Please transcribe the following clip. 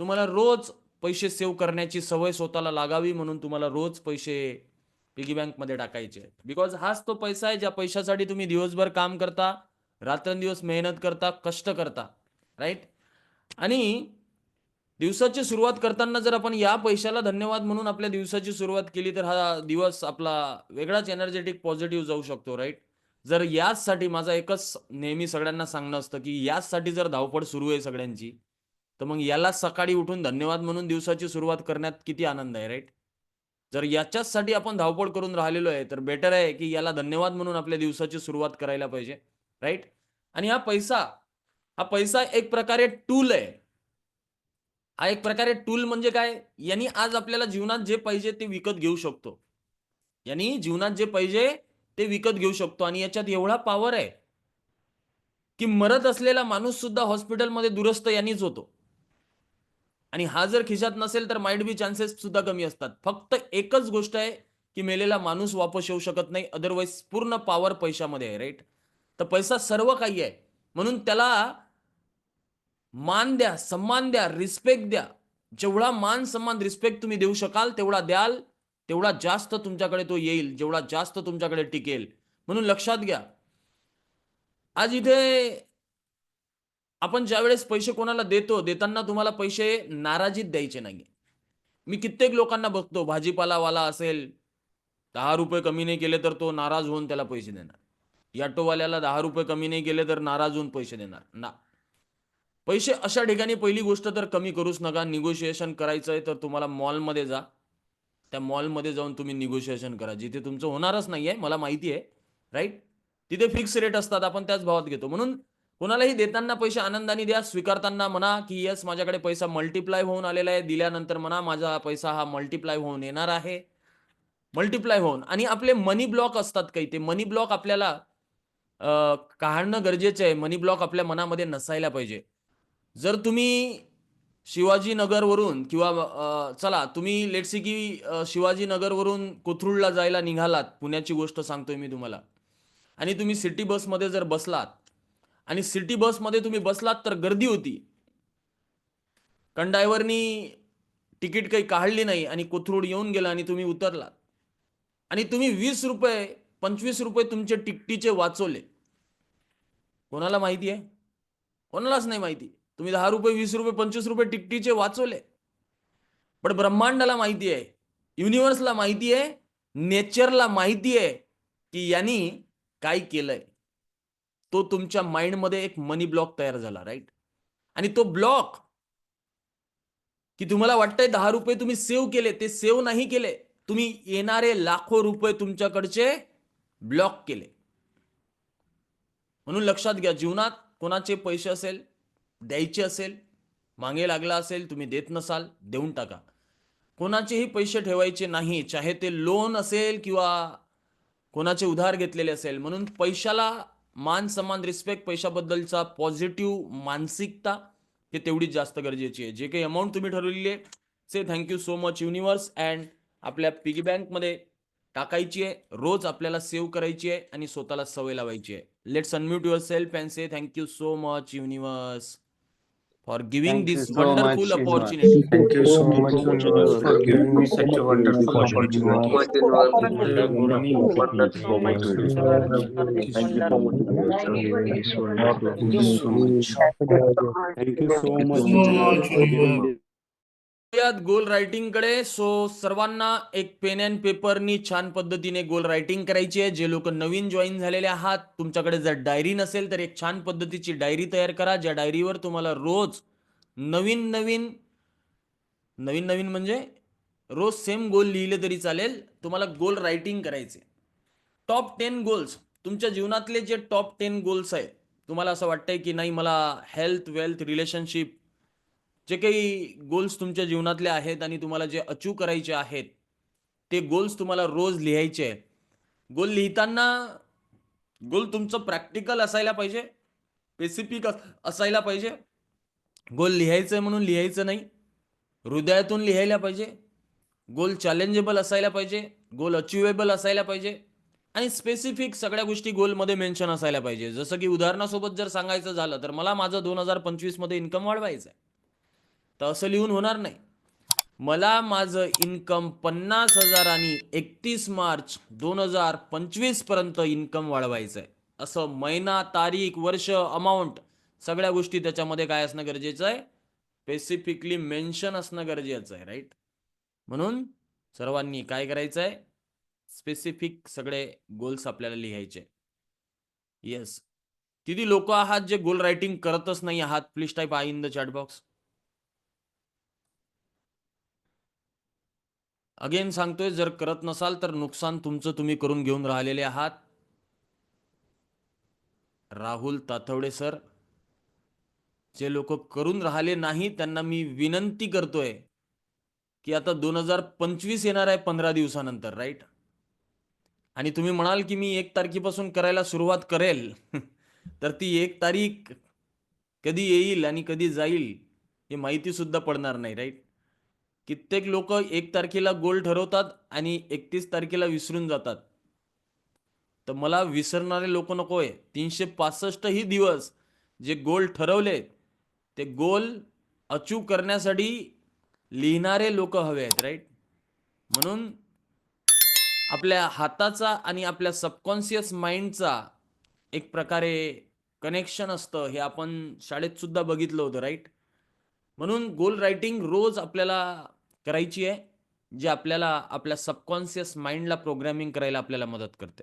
तुम्हाला रोज पैसे सेव्ह करण्याची सवय स्वतःला लागावी म्हणून तुम्हाला रोज पैसे पिगी बँकमध्ये टाकायचे आहेत. बिकॉज हाच तो पैसा आहे ज्या पैशासाठी तुम्ही दिवसभर काम करता रात्रंदिवस मेहनत करता कष्ट करता राईट आणि दिवसाची सुरुवात करताना जर आपण या पैशाला धन्यवाद म्हणून आपल्या दिवसाची सुरुवात केली तर हा दिवस आपला वेगळाच एनर्जेटिक पॉझिटिव्ह जाऊ शकतो राईट जर याचसाठी माझा एकच नेहमी सगळ्यांना सांगणं असतं की याचसाठी जर धावपळ सुरू आहे सगळ्यांची तर मग याला सकाळी उठून धन्यवाद म्हणून दिवसाची सुरुवात करण्यात किती आनंद आहे राईट जर याच्याचसाठी आपण धावपळ करून राहिलेलो आहे तर बेटर आहे की याला धन्यवाद म्हणून आपल्या दिवसाची सुरुवात करायला पाहिजे राईट आणि हा पैसा हा पैसा एक प्रकारे टूल आहे. हा एक प्रकारे टूल म्हणजे काय? यांनी आज आपल्याला जीवनात जे पाहिजे ते विकत घेऊ शकतो. यांनी जीवनात जे पाहिजे ते विकत घेऊ शकतो आणि याच्यात एवढा पॉवर आहे की मरत असलेला माणूस सुद्धा हॉस्पिटलमध्ये दुरुस्त यांनीच होतो. आणि हा जर खिशात नसेल तर माइट बी चान्सेस सुद्धा कमी असतात. फक्त एकच गोष्ट आहे की मेलेला माणूस वापस येऊ शकत नाही अदरवाईज पूर्ण पॉवर पैशामध्ये आहे राईट तर पैसा सर्व काही आहे. म्हणून त्याला मान द्या सन्मान द्या रिस्पेक्ट द्या. जेवढा मान सन्मान रिस्पेक्ट तुम्ही देऊ शकाल तेवढा द्याल तेवढा जास्त तुमच्याकडे तो येईल जेवढा जास्त तुमच्याकडे टिकेल. म्हणून लक्षात घ्या. आज इथे आपण ज्यावेळेस पैसे कोणाला देतो देताना तुम्हाला पैसे नाराजीत द्यायचे नाही मी कित्येक लोकांना बघतो भाजीपालावाला असेल दहा रुपये कमी नाही केले तर तो नाराज होऊन त्याला पैसे देणार. याटोवाल्याला दहा रुपये कमी नाही केले तर नाराज होऊन पैसे देणार. ना. पैसे अशा ठिकाणी पहिली गोष्ट तर कमी करूच नका. निगोशिएशन करायचं आहे तर तुम्हाला मॉलमध्ये जा. त्या मॉलमध्ये जाऊन तुम्ही निगोशिएशन करा. जिथे तुमचं होणारच नाही आहे मला माहिती आहे राईट तिथे फिक्स रेट असतात आपण त्याच भावात घेतो. म्हणून कोणालाही देताना पैसे आनंदाने द्या स्वीकारताना म्हणा की येस माझ्याकडे पैसा मल्टिप्लाय होऊन आलेला आहे दिल्यानंतर म्हणा माझा पैसा हा मल्टिप्लाय होऊन येणार आहे. मल्टिप्लाय होऊन. आणि आपले मनी ब्लॉक असतात काही ते मनी ब्लॉक आपल्याला काढणं गरजेचं आहे. मनी ब्लॉक आपल्या मनामध्ये नसायला पाहिजे. जर तुम्ही शिवाजीनगरवरून किंवा चला तुम्ही लेटसी की शिवाजीनगरवरून कोथरूडला जायला निघालात पुण्याची गोष्ट सांगतोय मी तुम्हाला. आणि तुम्ही सिटी बसमध्ये जर बसलात आणि सिटी बसमध्ये तुम्ही बसलात तर गर्दी होती. कंडायव्हरनी तिकीट काही काढली नाही आणि कोथरूड येऊन गेला आणि तुम्ही उतरलात. आणि तुम्ही वीस रुपये पंचवीस रुपये तुमचे तिकटीचे वाचवले. कोणाला माहिती आहे? कोणालाच नाही माहिती. तुम्ही दहा रुपये वीस रुपये पंचवीस रुपये तिकटीचे वाचवले. पण ब्रह्मांडाला माहिती आहे युनिव्हर्सला माहिती आहे नेचरला माहिती आहे की यांनी काय केलंय. तो तुमच्या माइंडमध्ये एक मनी ब्लॉक तयार झाला राईट? आणि तो ब्लॉक की तुम्हाला वाटतंय दहा रुपये तुम्ही सेव्ह केले ते सेव्ह नाही केले तुम्ही येणारे लाखो रुपये तुमच्याकडचे ब्लॉक केले. म्हणून लक्षात घ्या जीवनात कोणाचे पैसे असेल द्यायचे असेल मागे लागला असेल तुम्ही देत नसाल देऊन टाका. कोणाचेही पैसे ठेवायचे नाही चाहे ते लोन असेल किंवा कोणाचे उधार घेतलेले असेल म्हणून पैशाला मान सन्मान रिस्पेक्ट पैशाबद्दलचा पॉझिटिव्ह मानसिकता हे तेवढीच जास्त गरजेची आहे. जे काही अमाऊंट तुम्ही ठरवलेली आहे say thank you so much universe and आपल्या पिगी बँकमध्ये टाकायची आहे रोज आपल्याला सेव्ह करायची आहे आणि स्वतःला सवय लावायची आहे. Let's unmute your self and say thank you so much universe for giving Thank this you so opportunity. Thank you so much for giving me such a wonderful opportunity. Thank you so much. Thank you so much. Goal रायटिंगकडे so सर्वांना एक pen and पेपरनी छान पद्धतीने गोल writing करायची आहे. जे लोक नवीन join झालेले आहात तुमच्याकडे जर डायरी नसेल तर एक छान पद्धतीची डायरी तयार करा ज्या डायरीवर तुम्हाला रोज नवीन नवीन नवीन नवीन म्हणजे रोज सेम गोल लिहिले तरी चालेल. तुम्हाला गोल रायटिंग करायचे टॉप टेन गोल्स तुमच्या जीवनातले जे टॉप टेन गोल्स आहे तुम्हाला असं वाटतंय की नाही मला हेल्थ वेल्थ रिलेशनशिप जे काही गोल्स तुमच्या जीवनातले आहेत आणि तुम्हाला जे अचीव करायचे आहेत ते गोल्स तुम्हाला रोज लिहायचे आहे गोल लिहिताना गोल तुमचं प्रॅक्टिकल असायला पाहिजे स्पेसिफिक असायला पाहिजे. गोल लिहायचं आहे म्हणून लिहायचं नाही. हृदयातून लिहायला पाहिजे. गोल चॅलेंजेबल असायला पाहिजे. गोल अचिवेबल असायला पाहिजे. आणि स्पेसिफिक सगळ्या गोष्टी गोलमध्ये मेन्शन असायला पाहिजे. जसं की उदाहरणासोबत जर सांगायचं झालं तर मला माझं दोन हजार पंचवीसमध्ये इन्कम वाढवायचं आहे तर असं लिहून होणार नाही. मला माझं इन्कम पन्नास हजार आणि एकतीस मार्च दोन हजार पंचवीसपर्यंत इन्कम वाढवायचं आहे असं महिना तारीख वर्ष अमाऊंट सगळ्या गोष्टी त्याच्यामध्ये काय असणं गरजेचं आहे? स्पेसिफिकली मेन्शन असणं गरजेचं आहे राईट म्हणून सर्वांनी काय करायचं आहे स्पेसिफिक सगळे गोल्स आपल्याला लिहायचे. येस किती लोक आहात जे गोल रायटिंग करतच नाही आहात? Please type I in the chat box again सांगतोय जर करत नसाल तर नुकसान तुमचं तुम्ही करून घेऊन राहिलेले आहात. राहुल ताथवडे सर जे लोक करून राहिले नाही त्यांना मी विनंती करतोय की आता दोन हजार पंचवीस येणार आहे पंधरा दिवसानंतर राईट आणि तुम्ही म्हणाल की मी एक तारखेपासून करायला सुरुवात करेल तर ती एक तारीख कधी येईल आणि कधी जाईल हे माहिती सुद्धा पडणार नाही राईट कित्येक लोक एक तारखेला गोल ठरवतात आणि एकतीस तारखेला विसरून जातात. तर मला विसरणारे लोक नको आहे तीनशे पासष्ट ही दिवस जे गोल ठरवले ते गोल अचीव करण्यासाठी लिहिणारे लोक हवे आहेत राईट म्हणून आपल्या हाताचा आणि आपल्या सबकॉन्शियस माइंडचा एक प्रकारे कनेक्शन असतं. हे आपण शाळेत सुद्धा बघितलं होतं राईट म्हणून गोल रायटिंग रोज आपल्याला करायची आहे जे आपल्याला आपल्या सबकॉन्शियस माइंडला प्रोग्रॅमिंग करायला आपल्याला मदत करते.